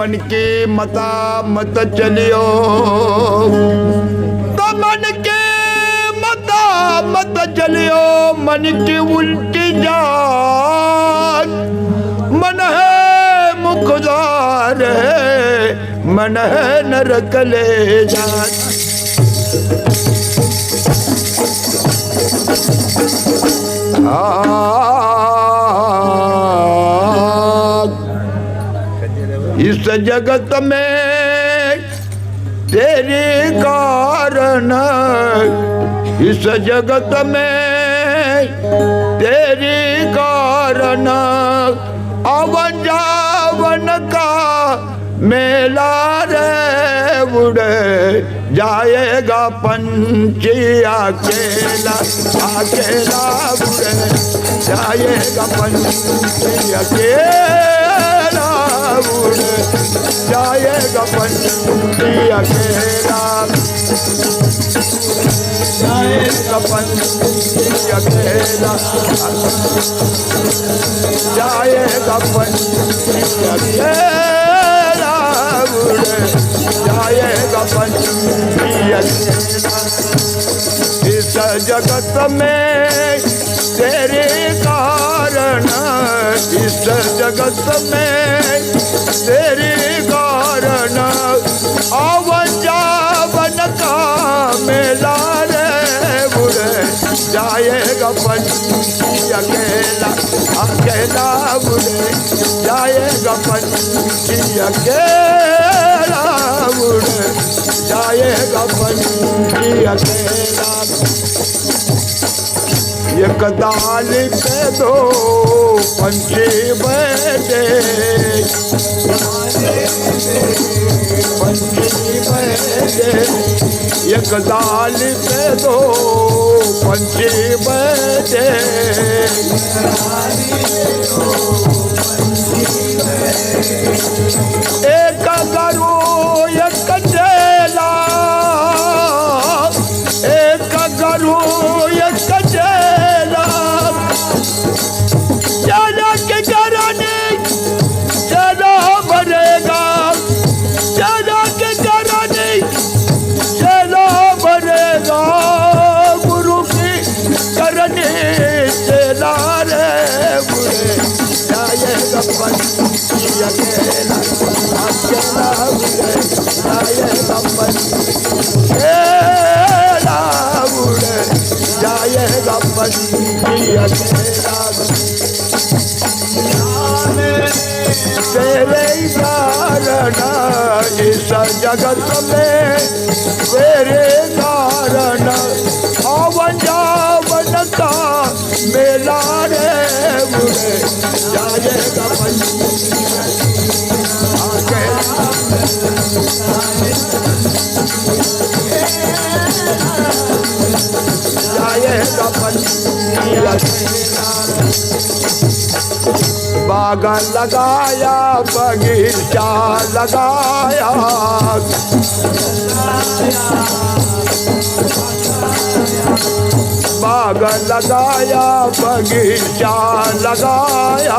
मन के मता, मत चलियो। तो मन के मता, मत चलियो, मन की उल्टी जान। मन है मुखदार है, मन है नरक ले जान। आग जगत में तेरे कारण इस जगत में तेरे कारण अवन जावन का मेला रे उड़े, जाएगा पंछी अकेला अकेला उड़े, जाएगा पंछी अकेला। उड़े जाएगा पंछी अकेला जाएगा पंछी अकेला जाएगा पंछी अकेला उड़े जाएगा पंछी अकेला इस जगत में तेरे इस जगत में तेरे कारण आवन जावन का मेला रे उड़े जाएगा पंछी अकेला अकेला उड़े जाएगा पंछी अकेला उड़े जाएगा पंछी अकेला। एक दाल पे दो, पंछी बैठे। पंछी बैठे एक दाल पे दो, पंछी बैठे। एक तेरे ही कारण इस जगत में तेरे कारण अवन जावन का मेला रे मुझे जाएगा बागन लगाया बगीचा लगाया। बागन लगाया बगीचा लगाया.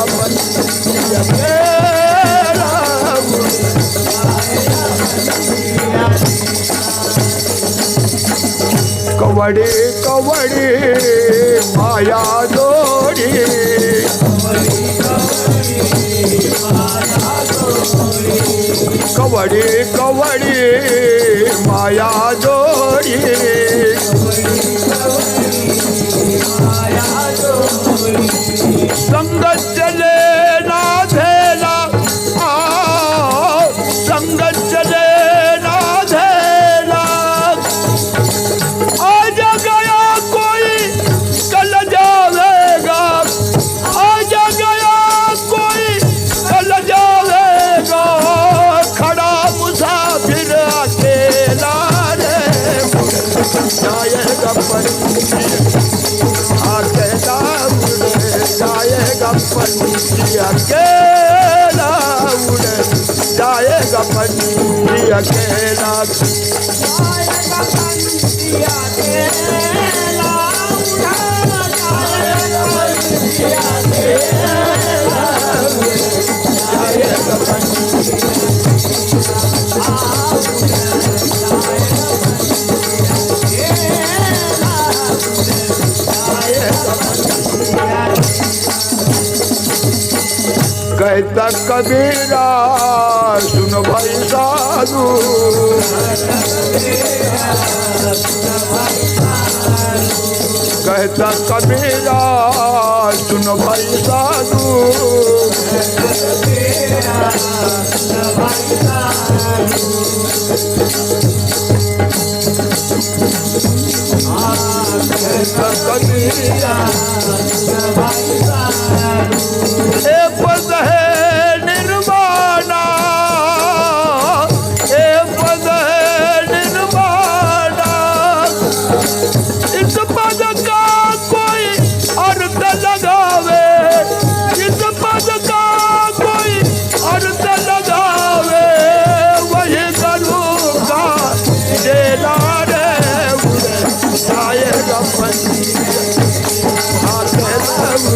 कवडे कवडे माया दौड़ी कवडे कवडे माया जोड़ी. अकेला उड़े जाएगा पंछी अकेला जाएगा कहता कबीरा सुन भाई साधु कहता कबीरा सुन भाई साधु कहता कबीरा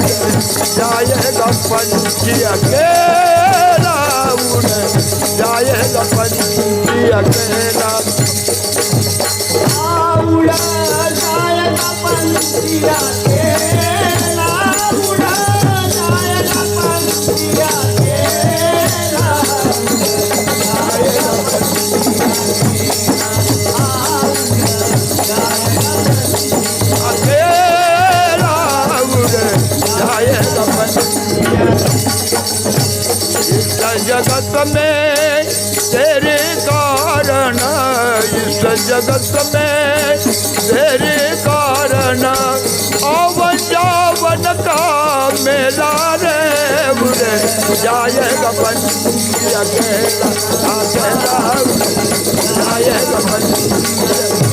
जाएगा पंछी अकेला उड़े जाएगा पंछी अकेला अकेला जगत में, तेरे कारण अवन जावन का मेला रे बुरे, जाएगा बन अकेला अकेला जाएगा बन